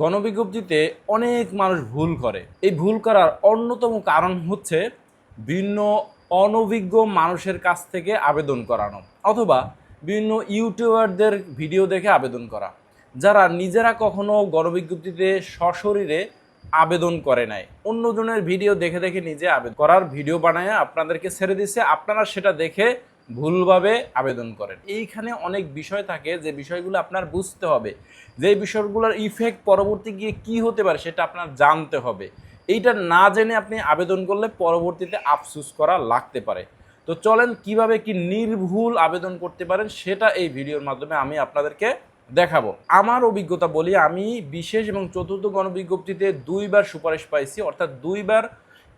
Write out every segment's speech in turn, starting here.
গণবিজ্ঞপ্তিতে অনেক মানুষ ভুল করে। এই ভুল করার অন্যতম কারণ হচ্ছে বিভিন্ন অনভিজ্ঞ মানুষের কাছ থেকে আবেদন করানো অথবা বিভিন্ন ইউটিউবারদের ভিডিও দেখে আবেদন করা, যারা নিজেরা কখনো গণবিজ্ঞপ্তিতে সশরীরে আবেদন করে নাই। অন্যজনের ভিডিও দেখে দেখে নিজে আবেদন করার ভিডিও বানায় আপনাদেরকে ছেড়ে দিচ্ছে আপনারা সেটা দেখে ভুলভাবে আবেদন করেন। এইখানে অনেক বিষয় থাকে যে বিষয়গুলো আপনার বুঝতে হবে। যে বিষয়গুলোর ইফেক্ট পরবর্তী গিয়ে কি হতে পারে সেটা আপনার জানতে হবে। এইটা না জেনে আপনি আবেদন করলে পরবর্তীতে আফসুস করা লাগতে পারে। তো চলেন কীভাবে কি নির্ভুল আবেদন করতে পারেন সেটা এই ভিডিওর মাধ্যমে আমি আপনাদেরকে দেখাবো। আমার অভিজ্ঞতা বলি, আমি বিশেষ এবং চতুর্থ গণবিজ্ঞপ্তিতে দুইবার সুপারিশ পাইছি, অর্থাৎ দুইবার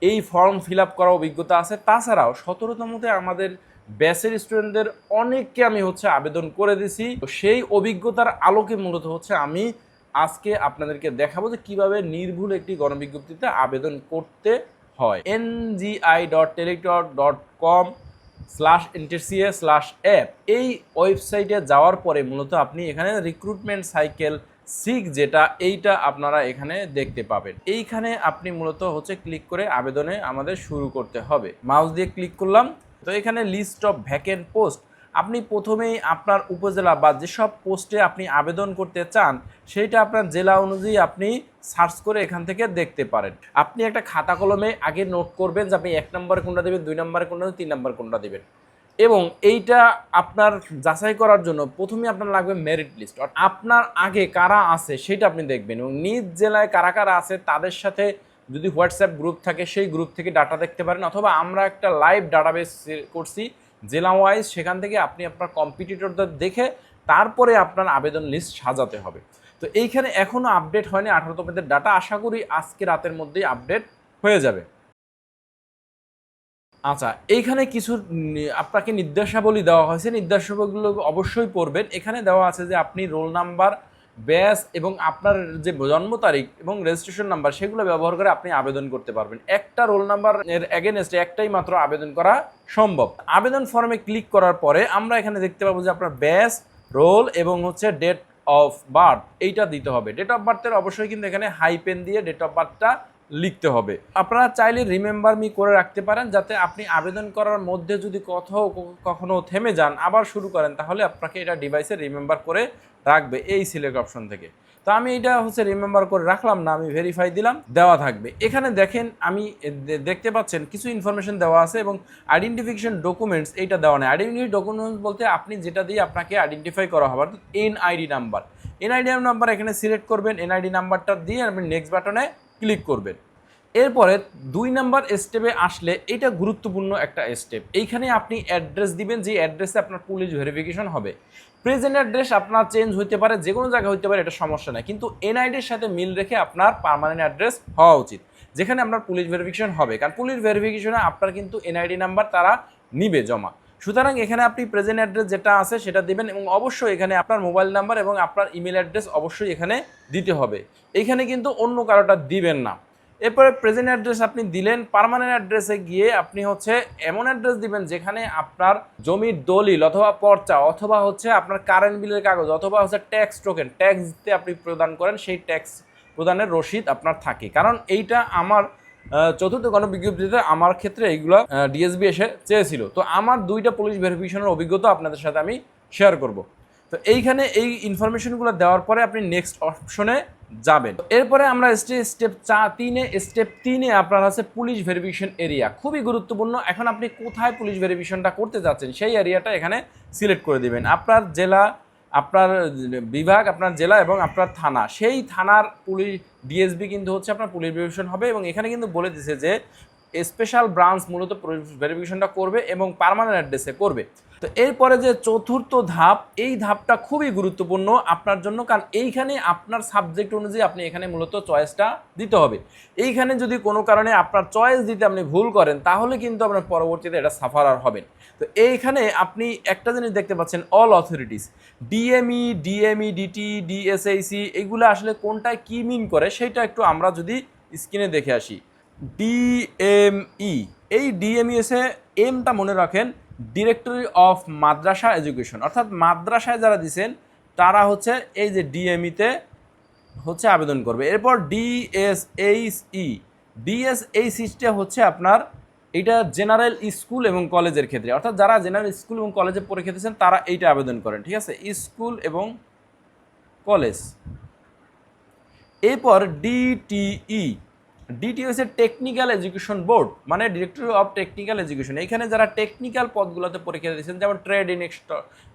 এই ফর্ম ফিল আপ করা অভিজ্ঞতা আছে। তাছাড়াও সতেরোতমতে আমাদের ব্যাচের স্টুডেন্টদের অনেককে আমি হচ্ছে আবেদন করে দিছি। তো সেই অভিজ্ঞতার আলোকে মূলত হচ্ছে আমি আজকে আপনাদেরকে দেখাবো যে কীভাবে নির্ভুল একটি গণবিজ্ঞপ্তিতে আবেদন করতে হয়। NGI dot Teletalk dot com slash ইন্টারসিএ slash app এই ওয়েবসাইটে যাওয়ার পরে মূলত আপনি এখানে রিক্রুটমেন্ট সাইকেল সিক যেটা, এইটা আপনারা এখানে দেখতে পাবেন। এইখানে আপনি মূলত হচ্ছে ক্লিক করে আবেদনে আমাদের শুরু করতে হবে। মাউস দিয়ে ক্লিক করলাম। তো এখানে লিস্ট অফ ভ্যাকেন্ট পোস্ট আপনি প্রথমেই আপনার উপজেলা বা যেসব পোস্টে আপনি আবেদন করতে চান, সেইটা আপনার জেলা অনুযায়ী আপনি সার্চ করে এখান থেকে দেখতে পারেন। আপনি একটা খাতা কলমে আগে নোট করবেন যে আপনি এক নম্বরে কোনটা দেবেন, দুই নম্বরে কোনটা তিন নম্বরে কোনটা দেবেন। এবং এইটা আপনার যাচাই করার জন্য প্রথমে আপনার লাগবে মেরিট লিস্ট আপনার আগে কারা আছে সেটা আপনি দেখবেন এবং নিজ জেলায় কারা কারা আছে তাদের সাথে যদি হোয়াটসঅ্যাপ গ্রুপ থাকে, সেই গ্রুপ থেকে ডাটা দেখতে পারেন। অথবা আমরা একটা লাইভ ডাটাবেস করছি জেলা ওয়াইজ সেখান থেকে আপনি আপনার কম্পিটিটরদের দেখে তারপরে আপনার আবেদন লিস্ট সাজাতে হবে। তো এইখানে এখনও আপডেট হয়নি আঠারোতমের ডাটা। আশা করি আজকে রাতের মধ্যেই আপডেট হয়ে যাবে। আচ্ছা এইখানে কিছু আপনাকে নির্দেশাবলী দেওয়া হয়েছে। নির্দেশাবলীগুলো অবশ্যই পড়বেন। এখানে দেওয়া আছে যে আপনি রোল নাম্বার ব্যাস এবং আপনার যে জন্ম তারিখ এবং রেজিস্ট্রেশন নাম্বার সেগুলো ব্যবহার করে আপনি আবেদন করতে পারবেন। একটা রোল নাম্বার এর এগেনস্টে একটাই মাত্র আবেদন করা সম্ভব। আবেদন ফর্মে ক্লিক করার পরে আমরা এখানে দেখতে পাবো যে আপনার ব্যাস রোল এবং হচ্ছে ডেট অফ বার্থ এইটা দিতে হবে। ডেট অফ বার্থের অবশ্যই কিন্তু এখানে হাইপেন দিয়ে ডেট অফ বার্থটা লিখতে হবে। আপনারা চাইলে রিমেম্বার মি করে রাখতে পারেন, যাতে আপনি আবেদন করার মধ্যে যদি কোথাও কখনো থেমে যান, আবার শুরু করেন, তাহলে আপনাকে এটা ডিভাইসে রিমেম্বার করে রাখবে এই সিলেক্ট অপশন থেকে। তো আমি এটা হচ্ছে রিমেম্বার করে রাখলাম না, আমি ভেরিফাই দিলাম, দেওয়া থাকবে। এখানে দেখেন আমি দেখতে পাচ্ছেন কিছু ইনফরমেশন দেওয়া আছে এবং আইডেন্টিফিকেশন ডকুমেন্টস এইটা দেওয়া নেই। আইডেন্টি ডকুমেন্টস বলতে আপনি যেটা দিয়ে আপনাকে আইডেন্টিফাই করা হবে এনআইডি নাম্বার এনআইডি নাম্বার এখানে সিলেক্ট করবেন এনআইডি নাম্বারটা দিয়ে আপনি নেক্সট বাটনে ক্লিক করবেন। এরপরে দুই নাম্বার স্টেপে আসলে এটা গুরুত্বপূর্ণ একটা স্টেপ এইখানে আপনি অ্যাড্রেস দিবেন, যে অ্যাড্রেসে আপনার পুলিশ ভেরিফিকেশন হবে। প্রেজেন্ট অ্যাড্রেস আপনার চেঞ্জ হতে পারে, যে কোনো জায়গায় হতে পারে, এটা সমস্যা নাই। কিন্তু এনআইডির সাথে মিল রেখে আপনার পার্মানেন্ট অ্যাড্রেস হওয়া উচিত। যেখানে আপনার পুলিশ ভেরিফিকেশন হবে। কারণ পুলিশ ভেরিফিকেশনে আপনার কিন্তু এনআইডি নাম্বার তারা নিবে জমা। সুতরাং এখানে আপনি প্রেজেন্ট অ্যাড্রেস যেটা আছে সেটা দিবেন এবং অবশ্যই এখানে আপনার মোবাইল নাম্বার এবং আপনার ইমেল অ্যাড্রেস অবশ্যই এখানে দিতে হবে। এখানে কিন্তু অন্য কারোটা দিবেন না। এরপরে প্রেজেন্ট অ্যাড্রেস আপনি দিলেন পার্মানেন্ট অ্যাড্রেসে গিয়ে আপনি হচ্ছে এমন অ্যাড্রেস দিবেন যেখানে আপনার জমির দলিল অথবা পর্চা অথবা হচ্ছে আপনার কারেন্ট বিলের কাগজ অথবা হচ্ছে ট্যাক্স টোকেন ট্যাক্স দিতে আপনি প্রদান করেন, সেই ট্যাক্স প্রদানের রসিদ আপনার থাকে। কারণ এইটা আমার চতুর্থ গণবিজ্ঞপ্তিতে আমার ক্ষেত্রে এইগুলো ডিএসবি এসে চেয়েছিল। তো আমার দুইটা পুলিশ ভেরিফিকেশনের অভিজ্ঞতা আপনাদের সাথে আমি শেয়ার করব। তো এইখানে এই ইনফরমেশনগুলো দেওয়ার পরে আপনি নেক্সট অপশনে যাবেন। এরপরে আমরা স্টেপ চা, তিনে স্টেপ তিনে আপনার আছে পুলিশ ভেরিফিকেশন এরিয়া খুবই গুরুত্বপূর্ণ। এখন আপনি কোথায় পুলিশ ভেরিফিকেশনটা করতে যাচ্ছেন, সেই এরিয়াটা এখানে সিলেক্ট করে দিবেন। আপনার জেলা আপনার বিভাগ, আপনার জেলা এবং আপনার থানা। সেই থানার পুলিশ, ডিএসবি কিন্তু হচ্ছে আপনার পুলিশ ভেরিফিকেশন হবে এবং এখানে কিন্তু বলে দিছে যে স্পেশাল ব্রাঞ্চ মূলত ভেরিফিকেশনটা করবে এবং পারমানেন্ট অ্যাড্রেসে করবে। তো এরপরে যে চতুর্থ ধাপ, এই ধাপটা খুবই গুরুত্বপূর্ণ আপনার জন্য, কারণ এইখানে আপনার সাবজেক্ট অনুযায়ী আপনি এখানে মূলত চয়েসটা দিতে হবে। এইখানে যদি কোনো কারণে আপনার চয়েস দিতে আপনি ভুল করেন, তাহলে কিন্তু আপনার পরবর্তীতে এটা সাফারার হবেন তো এইখানে আপনি একটা জিনিস দেখতে পাচ্ছেন all authorities DME DME DT DSIC এগুলো আসলে কোনটায় কী মিন করে, সেটা একটু আমরা যদি স্ক্রিনে দেখে আসি। ডিএমই এই ডিএমইএসে এমটা মনে রাখেন ডিরেক্টরি অফ মাদ্রাসা এডুকেশন অর্থাৎ মাদ্রাসায় যারা দিছেন, তারা হচ্ছে এই যে ডিএমইতে হচ্ছে আবেদন করবে। এরপর ডিএসএইচই ডিএসএইচটা হচ্ছে আপনার এটা জেনারেল স্কুল এবং কলেজের ক্ষেত্রে। অর্থাৎ যারা জেনারেল স্কুল এবং কলেজে পরীক্ষা দিয়েছেন তারা এইটা আবেদন করেন, ঠিক আছে? স্কুল এবং কলেজ। এরপর ডিটিই ডিটি হচ্ছে টেকনিক্যাল এডুকেশন বোর্ড মানে ডিরেক্টর অফ টেকনিক্যাল এডুকেশন এখানে যারা টেকনিক্যাল পদগুলোতে পরীক্ষা দিয়েছেন, যেমন ট্রেড ইন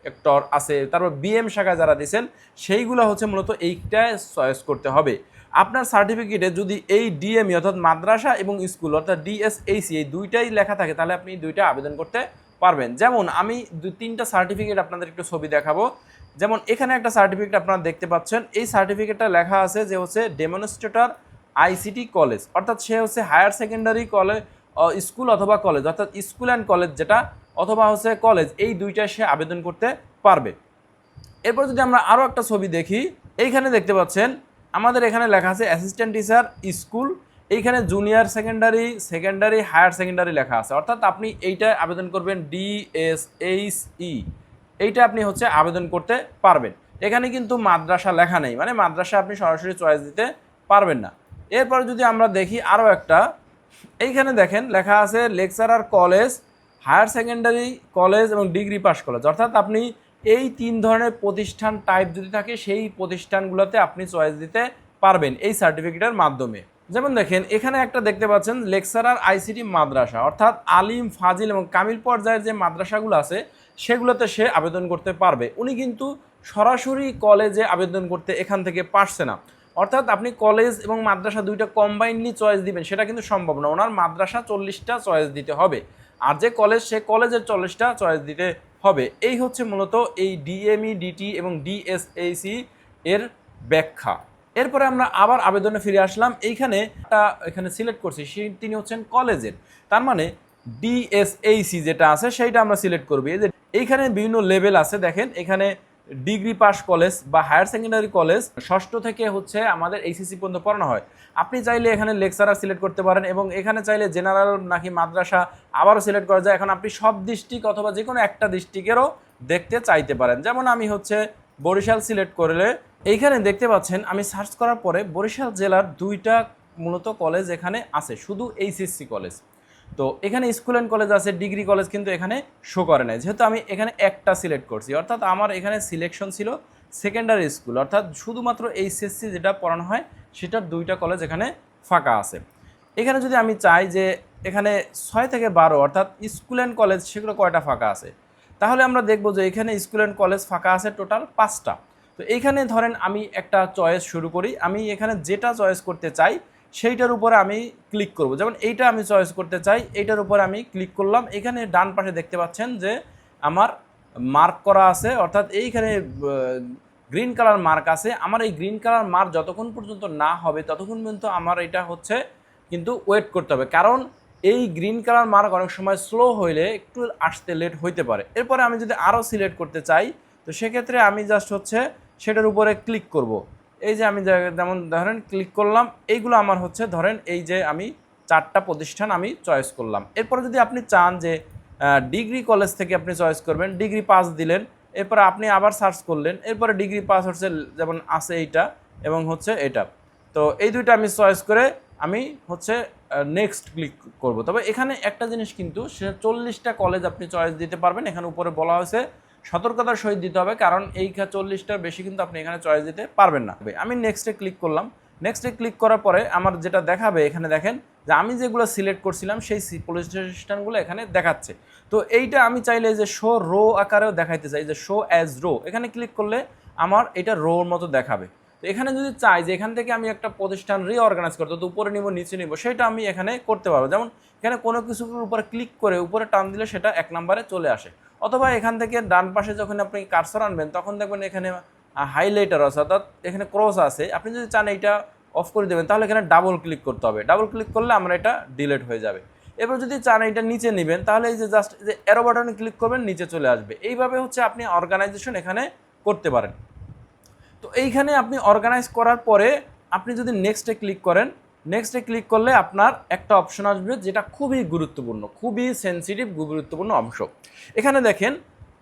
এক্টর আছে, তারপর বিএম শাখায় যারা দিয়েছেন, সেইগুলো হচ্ছে মূলত এইটায় চয়েস করতে হবে। আপনার সার্টিফিকেটে যদি এই ডিএমই অর্থাৎ মাদ্রাসা এবং স্কুল অর্থাৎ ডিএসএইসি এই দুইটাই লেখা থাকে, তাহলে আপনি দুইটা আবেদন করতে পারবেন। যেমন আমি দু, তিনটা সার্টিফিকেট আপনাদের একটু ছবি দেখাবো। যেমন এখানে একটা সার্টিফিকেট আপনারা দেখতে পাচ্ছেন, এই সার্টিফিকেটটা লেখা আছে যে হচ্ছে ডেমনস্ট্রেটর আইসিটি কলেজ, অর্থাৎ সে হচ্ছে হায়ার সেকেন্ডারি কলেজ স্কুল অথবা কলেজ, অর্থাৎ স্কুল অ্যান্ড কলেজ যেটা, অথবা হচ্ছে কলেজ, এই দুইটা সে আবেদন করতে পারবে। এরপর যদি আমরা আরও একটা ছবি দেখি, এইখানে দেখতে পাচ্ছেন, আমাদের এখানে লেখা আছে অ্যাসিস্ট্যান্ট টিচার স্কুল, এইখানে junior secondary secondary, higher secondary লেখা আছে। অর্থাৎ আপনি এইটা আবেদন করবেন ডিএসএইচই এইটা আপনি হচ্ছে আবেদন করতে পারবেন। এখানে কিন্তু মাদ্রাসা লেখা নেই মানে মাদ্রাসা আপনি সরাসরি চয়েস দিতে পারবেন না। এরপর যদি আমরা দেখি আরও একটা, এইখানে দেখেন লেখা আছে lecturer college, higher secondary college এবং ডিগ্রি পাস কলেজ। অর্থাৎ আপনি এই তিন ধরনের প্রতিষ্ঠান টাইপ যদি থাকে, সেই প্রতিষ্ঠানগুলোতে আপনি চয়েস দিতে পারবেন এই সার্টিফিকেটের মাধ্যমে। যেমন দেখেন, এখানে একটা দেখতে পাচ্ছেন লেকচারার আইসিটি মাদ্রাসা। অর্থাৎ আলিম, ফাজিল এবং কামিল পর্যায়ের যে মাদ্রাসাগুলো আছে, সেগুলোতে সে আবেদন করতে পারবে। উনি কিন্তু সরাসরি কলেজে আবেদন করতে এখান থেকে পারছে না। অর্থাৎ আপনি কলেজ এবং মাদ্রাসা দুইটা কম্বাইনলি চয়েস দিবেন, সেটা কিন্তু সম্ভব না। ওনার মাদ্রাসা চল্লিশটা চয়েস দিতে হবে। আর যে কলেজ সে কলেজের চল্লিশটা চয়েস দিতে হবে। এই হচ্ছে মূলত এই ডিএমই ডিটি এবং ডিএসএসি এর ব্যাখ্যা। এরপরে আমরা আবার আবেদনে ফিরে আসলাম। এইখানে এখানে সিলেক্ট করছি তিনি হচ্ছেন কলেজের তার মানে ডিএসএইসি যেটা আছে, সেইটা আমরা সিলেক্ট করব। এই যে এইখানে বিভিন্ন লেভেল আছে, দেখেন, এখানে ডিগ্রি পাস কলেজ বা হায়ার সেকেন্ডারি কলেজ ষষ্ঠ থেকে হচ্ছে আমাদের এইচএসসি পর্যন্ত পড়ানো হয়। আপনি চাইলে এখানে লেকচারার সিলেক্ট করতে পারেন এবং এখানে চাইলে জেনারেল নাকি মাদ্রাসা আবারও সিলেক্ট করা যায়। এখন আপনি সব ডিস্ট্রিক্ট অথবা যে কোনো একটা ডিস্ট্রিক্টেরও দেখতে চাইতে পারেন। যেমন আমি হচ্ছে বরিশাল সিলেক্ট করলে এইখানে দেখতে পাচ্ছেন আমি সার্চ করার পরে বরিশাল জেলার দুইটা মূলত কলেজ এখানে আছে, শুধু এইচএসসি কলেজ। তো এখানে স্কুল অ্যান্ড কলেজ আছে ডিগ্রি কলেজ কিন্তু এখানে শো করে নাই। যেহেতু আমি এখানে একটা সিলেক্ট করছি, অর্থাৎ আমার এখানে সিলেকশন ছিল সেকেন্ডারি স্কুল অর্থাৎ শুধুমাত্র এইচএসসি যেটা পড়ানো হয়, সেটার দুইটা কলেজ এখানে ফাঁকা আছে। এখানে যদি আমি চাই যে এখানে ছয় থেকে বারো, অর্থাৎ স্কুল অ্যান্ড কলেজ সেগুলো কয়টা ফাঁকা আছে? তাহলে আমরা দেখব যে এখানে স্কুল অ্যান্ড কলেজ ফাঁকা আছে টোটাল পাঁচটা। তো এইখানে ধরেন আমি একটা চয়েস শুরু করি, আমি এখানে যেটা চয়েস করতে চাই সেইটার উপরে আমি ক্লিক করব। যেমন এইটা আমি চয়েস করতে চাই, এইটার উপরে আমি ক্লিক করলাম। এখানে ডান পাশে দেখতে পাচ্ছেন যে আমার মার্ক করা আছে, অর্থাৎ এইখানে গ্রিন কালার মার্ক আছে। আমার এই গ্রিন কালার মার্ক যতক্ষণ পর্যন্ত না হবে, ততক্ষণ পর্যন্ত আমার এটা হচ্ছে কিন্তু ওয়েট করতে হবে। কারণ এই গ্রিন কালার মার্ক অনেক সময় স্লো হইলে একটু আসতে লেট হইতে পারে। এরপরে আমি যদি আরও সিলেক্ট করতে চাই, তো সেক্ষেত্রে আমি জাস্ট হচ্ছে সেটার উপরে ক্লিক করব। এই যে আমি যেমন ধরেন ক্লিক করলাম, এইগুলো আমার হচ্ছে ধরেন এই যে আমি চারটা প্রতিষ্ঠান আমি চয়েস করলাম। এরপরে যদি আপনি চান যে ডিগ্রি কলেজ থেকে আপনি চয়েস করবেন ডিগ্রি পাস দিলেন, এরপরে আপনি আবার সার্চ করলেন, এরপরে ডিগ্রি পাস হচ্ছে যেমন আছে এইটা এবং হচ্ছে এটা। তো এই দুইটা আমি চয়েস করে আমি হচ্ছে নেক্সট ক্লিক করব। তবে এখানে একটা জিনিস কিন্তু, সে চল্লিশটা কলেজ আপনি চয়েস দিতে পারবেন। এখানে উপরে বলা হয়েছে সতর্কতার সহিত দিতে হবে, কারণ এই চল্লিশটার বেশি কিন্তু আপনি এখানে চয়েস দিতে পারবেন না। আমি নেক্সটে ক্লিক করলাম। নেক্সটে ক্লিক করার পরে আমার যেটা দেখাবে এখানে দেখেন যে আমি যেগুলো সিলেক্ট করছিলাম, সেই পুলিশ স্টেশনগুলো এখানে দেখাচ্ছে। তো এইটা আমি চাইলে যে শো রো আকারেও দেখাইতে চাই, যে শো অ্যাজ রো এখানে ক্লিক করলে আমার এটা রোর মতো দেখাবে। তো এখানে যদি চাই যে এখান থেকে আমি একটা প্রতিষ্ঠান রিঅর্গানাইজ করতে, তো উপরে নিব, নিচে নিব, সেটা আমি এখানে করতে পারব। যেমন এখানে কোনো কিছুর উপরে ক্লিক করে উপরে টান দিলে সেটা এক নম্বরে চলে আসে। অথবা এখান থেকে ডান পাশে যখন আপনি কারসর আনবেন, তখন দেখবেন এখানে হাইলাইটার আছে অর্থাৎ এখানে ক্রস আছে। আপনি যদি চান এইটা অফ করে দেবেন, তাহলে এখানে ডাবল ক্লিক করতে হবে। ডাবল ক্লিক করলে আমরা এটা ডিলেট হয়ে যাবে। এবার যদি চান এটা নিচে নেবেন, তাহলে এই যে জাস্ট যে এরো বাটনে ক্লিক করবেন, নিচে চলে আসবে। এইভাবে হচ্ছে আপনি অর্গানাইজেশন এখানে করতে পারেন। তো এইখানে আপনি অর্গানাইজ করার পরে আপনি যদি নেক্সটে ক্লিক করেন নেক্সটে ক্লিক করলে আপনার একটা অপশন আসবে যেটা খুবই গুরুত্বপূর্ণ, খুবই সেন্সিটিভ গুরুত্বপূর্ণ অংশ। এখানে দেখেন,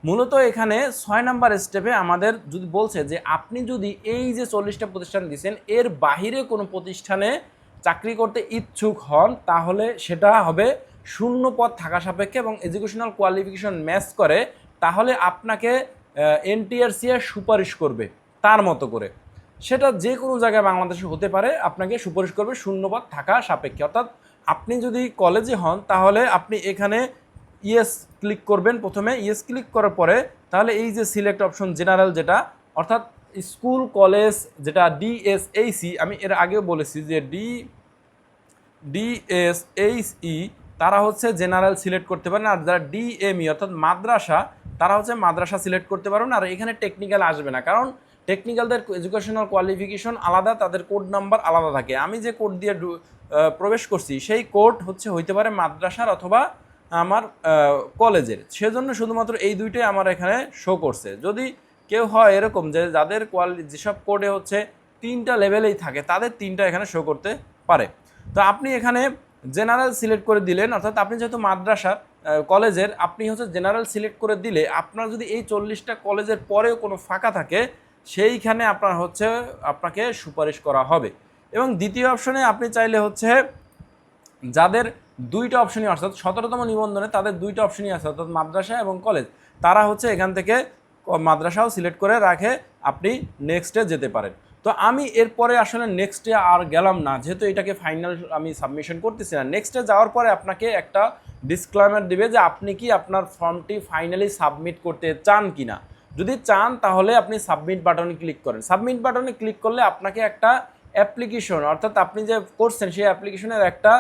মূলত এখানে ছয় নাম্বার স্টেপে আমাদের যদি বলছে যে আপনি যদি এই যে চল্লিশটা প্রতিষ্ঠান দিচ্ছেন এর বাহিরে কোনো প্রতিষ্ঠানে চাকরি করতে ইচ্ছুক হন, তাহলে সেটা হবে শূন্য পদ থাকা সাপেক্ষে এবং এডুকেশনাল কোয়ালিফিকেশন ম্যাচ করে, তাহলে আপনাকে এনটিআরসি সুপারিশ করবে, তার মতো করে। সেটা যে কোনো জায়গায় বাংলাদেশে হতে পারে, আপনাকে সুপারিশ করবে শূন্যপদ থাকা সাপেক্ষে। অর্থাৎ আপনি যদি কলেজে হন, তাহলে আপনি এখানে ইয়েস ক্লিক করবেন প্রথমে। ইয়েস ক্লিক করার পরে তাহলে এই যে সিলেক্ট অপশন জেনারেল যেটা, অর্থাৎ স্কুল, কলেজ যেটা ডিএসএইসি আমি এর আগেও বলেছি যে ডি ডিএসএইচই তারা হচ্ছে জেনারেল সিলেক্ট করতে পারেন। আর যারা ডিএমই অর্থাৎ মাদ্রাসা, তারা হচ্ছে মাদ্রাসা সিলেক্ট করতে পারবেন আর এখানে টেকনিক্যাল আসবে না। কারণ টেকনিক্যালদের এডুকেশনাল কোয়ালিফিকেশন আলাদা, তাদের কোড নাম্বার আলাদা থাকে। আমি যে কোড দিয়ে প্রবেশ করছি, সেই কোড হচ্ছে, হইতে পারে মাদ্রাসার অথবা আমার কলেজের। সেজন্য শুধুমাত্র এই দুইটাই আমার এখানে শো করছে। যদি কেউ হয় এরকম যে যাদের কোয়ালি যেসব কোডে হচ্ছে তিনটা লেভেলেই থাকে, তাদের তিনটা এখানে শো করতে পারে। তো আপনি এখানে জেনারেল সিলেক্ট করে দিলেন, অর্থাৎ আপনি যেহেতু মাদ্রাসার কলেজের, আপনি হচ্ছে জেনারেল সিলেক্ট করে দিলে আপনার যদি এই চল্লিশটা কলেজের পরেও কোনো ফাঁকা থাকে সেইখানে আপনার হচ্ছে আপনাকে সুপারিশ করা হবে। এবং দ্বিতীয় অপশনে আপনি চাইলে হচ্ছে যাদের দুইটা অপশনই অর্থাৎ সতেরোতম নিবন্ধনে তাদের দুইটা অপশনই আছে, অর্থাৎ মাদ্রাসা এবং কলেজ। তারা হচ্ছে এখান থেকে মাদ্রাসাও সিলেক্ট করে রাখে, আপনি নেক্সটে যেতে পারেন। তো আমি এরপরে আসলে নেক্সটে আর গেলাম না, যেহেতু এটাকে ফাইনাল আমি সাবমিশন করতেছি না। নেক্সটে যাওয়ার পরে আপনাকে একটা ডিসক্লাইমার দিবে যে আপনি কি আপনার ফর্মটি ফাইনালি সাবমিট করতে চান কি না যদি চান, তাহলে আপনি সাবমিট বাটনে ক্লিক করেন। সাবমিট বাটনে ক্লিক করলে আপনাকে একটা অ্যাপ্লিকেশন অর্থাৎ আপনি যে করছেন, সেই অ্যাপ্লিকেশনের একটা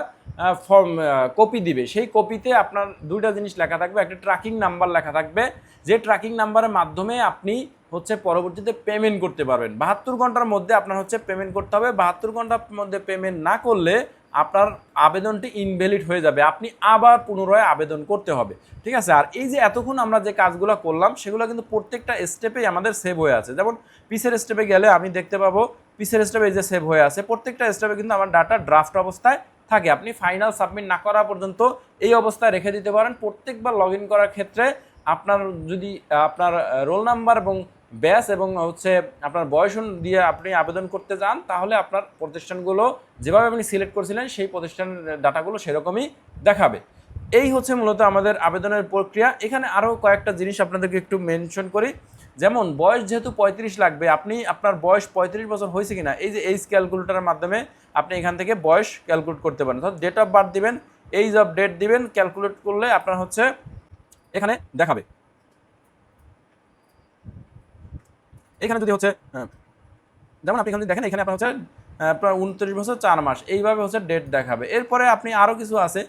ফর্ম কপি দিবে। সেই কপিতে আপনার দুইটা জিনিস লেখা থাকবে। একটা ট্র্যাকিং নাম্বার লেখা থাকবে। যে ট্র্যাকিং নাম্বারের মাধ্যমে আপনি হচ্ছে পরবর্তীতে পেমেন্ট করতে পারবেন। বাহাত্তর ঘণ্টার মধ্যে আপনার হচ্ছে পেমেন্ট করতে হবে। বাহাত্তর ঘণ্টার মধ্যে পেমেন্ট না করলে আপনার আবেদনটি ইনভ্যালিড হয়ে যাবে। আপনি আবার পুনরায় আবেদন করতে হবে। ঠিক আছে? আর এই যে এতক্ষণ আমরা যে কাজগুলো করলাম, সেগুলো কিন্তু প্রত্যেকটা স্টেপেই আমাদের সেভ হয়ে আছে। যেমন পিসের স্টেপে গেলে আমি দেখতে পাবো, পিসের স্টেপে যে সেভ হয়ে আছে, প্রত্যেকটা স্টেপে কিন্তু আমার ডাটা ড্রাফট অবস্থায় থাকে। আপনি ফাইনাল সাবমিট না করা পর্যন্ত এই অবস্থায় রেখে দিতে পারেন। প্রত্যেকবার লগ করার ক্ষেত্রে আপনার যদি, আপনার রোল নাম্বার এবং ব্যাস এবং হচ্ছে আপনার বয়স দিয়ে আপনি আবেদন করতে যান, তাহলে আপনার প্রতিষ্ঠানগুলো যেভাবে আপনি সিলেক্ট করেছিলেন, সেই প্রতিষ্ঠানের ডাটাগুলো সেরকমই দেখাবে। এই হচ্ছে মূলত আমাদের আবেদনের প্রক্রিয়া। এখানে আরও কয়েকটা জিনিস আপনাদেরকে একটু মেনশন করি। যেমন, বয়স যেহেতু পঁয়ত্রিশ লাগবে, আপনি, আপনার বয়স পঁয়ত্রিশ বছর হয়েছে কিনা, এই যে এইজ ক্যালকুলেটারের মাধ্যমে আপনি এখান থেকে বয়স ক্যালকুলেট করতে পারেন। অর্থাৎ ডেট অফ বার্থ দিবেন এইজ অফ ডেট দিবেন ক্যালকুলেট করলে আপনার হচ্ছে এখানে দেখাবে। এখানে যদি হচ্ছে যেমন আপনি এখানে দেখেন, এখানে আপনার হচ্ছে আপনার উনত্রিশ বছর, চার মাস, এইভাবে হচ্ছে ডেট দেখাবে। এরপরে আপনি আরও কিছু আছে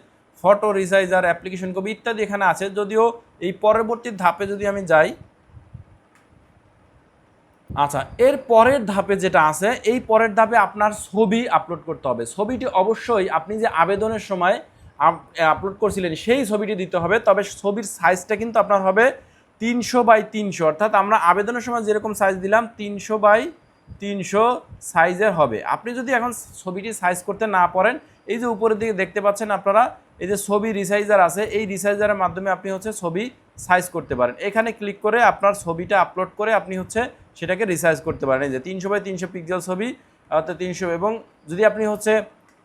ফটো রিসাইজার অ্যাপ্লিকেশন কপি ইত্যাদি এখানে আছে। যদিও এই পরবর্তী ধাপে যদি আমি যাই আচ্ছা এর পরের ধাপে যেটা আছে, এই পরের ধাপে আপনার ছবি আপলোড করতে হবে। ছবিটি অবশ্যই আপনি যে আবেদনের সময় আপলোড করছিলেন, সেই ছবিটি দিতে হবে, তবে ছবির সাইজটা কিন্তু আপনার হবে তিনশো বাই তিনশো, অর্থাৎ আমরা আবেদনের সময় যেরকম সাইজ দিলাম, তিনশো বাই তিনশো সাইজের হবে। আপনি যদি এখন ছবিটি সাইজ করতে না পারেন, এই যে উপরের দিকে দেখতে পাচ্ছেন আপনারা, এই যে ছবি রিসাইজার আছে, এই রিসাইজারের মাধ্যমে আপনি হচ্ছে ছবি সাইজ করতে পারেন। এখানে ক্লিক করে আপনার ছবিটা আপলোড করে আপনি হচ্ছে সেটাকে রিসাইজ করতে পারেন। এই যে তিনশো বাই তিনশো পিক্সেল ছবি, অর্থাৎ তিনশো, এবং যদি আপনি হচ্ছে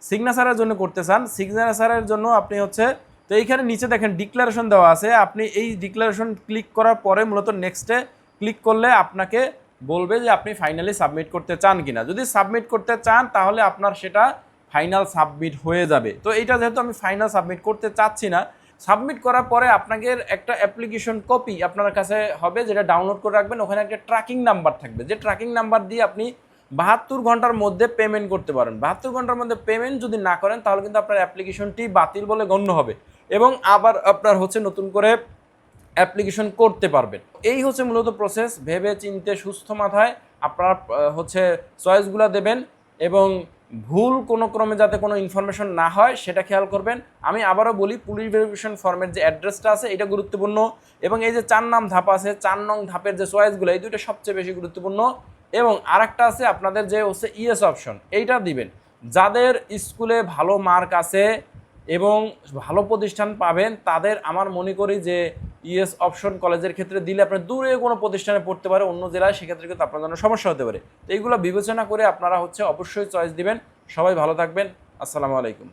সিগনেচারের জন্য করতে চান সিগনেচারের জন্য আপনি হচ্ছে তো এইখানে নিচে দেখেন ডিক্লারেশন দেওয়া আছে। আপনি এই ডিক্লারেশন ক্লিক করার পরে মূলত নেক্সটে ক্লিক করলে আপনাকে বলবে যে আপনি ফাইনালি সাবমিট করতে চান কিনা। যদি সাবমিট করতে চান, তাহলে আপনার সেটা ফাইনাল সাবমিট হয়ে যাবে। তো এইটা যেহেতু আমি ফাইনাল সাবমিট করতে চাচ্ছি না সাবমিট করার পরে আপনাকে একটা অ্যাপ্লিকেশন কপি আপনার কাছে হবে, যেটা ডাউনলোড করে রাখবেন। ওখানে একটা ট্র্যাকিং নাম্বার থাকবে। যে ট্র্যাকিং নাম্বার দিয়ে আপনি বাহাত্তর ঘণ্টার মধ্যে পেমেন্ট করতে পারেন। বাহাত্তর ঘণ্টার মধ্যে পেমেন্ট যদি না করেন, তাহলে কিন্তু আপনার অ্যাপ্লিকেশনটি বাতিল বলে গণ্য হবে। এবং আবার আপনার হচ্ছে নতুন করে অ্যাপ্লিকেশন করতে পারবেন। এই হচ্ছে মূলত প্রসেস ভেবে চিনতে সুস্থ মাথায় আপনারা হচ্ছে চয়েসগুলো দেবেন এবং ভুল কোনো ক্রমে যাতে কোনো ইনফরমেশন না হয় সেটা খেয়াল করবেন। আমি আবারও বলি পুলিশ ভেরিফিকেশন ফর্মের যে অ্যাড্রেসটা আছে, এটা গুরুত্বপূর্ণ এবং এই যে চার নাম ধাপ আছে, চার নং ধাপের যে চয়েসগুলো এই দুটো সবচেয়ে বেশি গুরুত্বপূর্ণ এবং আরেকটা আছে আপনাদের যে হচ্ছে ইএস অপশন এইটা দিবেন। যাদের স্কুলে ভালো মার্ক আছে এবং ভালো প্রতিষ্ঠান পাবেন, তাদের আমার মনে করি যে ইএস অপশন কলেজের ক্ষেত্রে দিলে আপনার দূরে কোনো প্রতিষ্ঠানে পড়তে পারে, অন্য জেলায় সেক্ষেত্রে কিন্তু আপনার জন্য সমস্যা হতে পারে। তো এইগুলো বিবেচনা করে আপনারা হচ্ছে অবশ্যই চয়েস দিবেন। সবাই ভালো থাকবেন। আসসালামু আলাইকুম।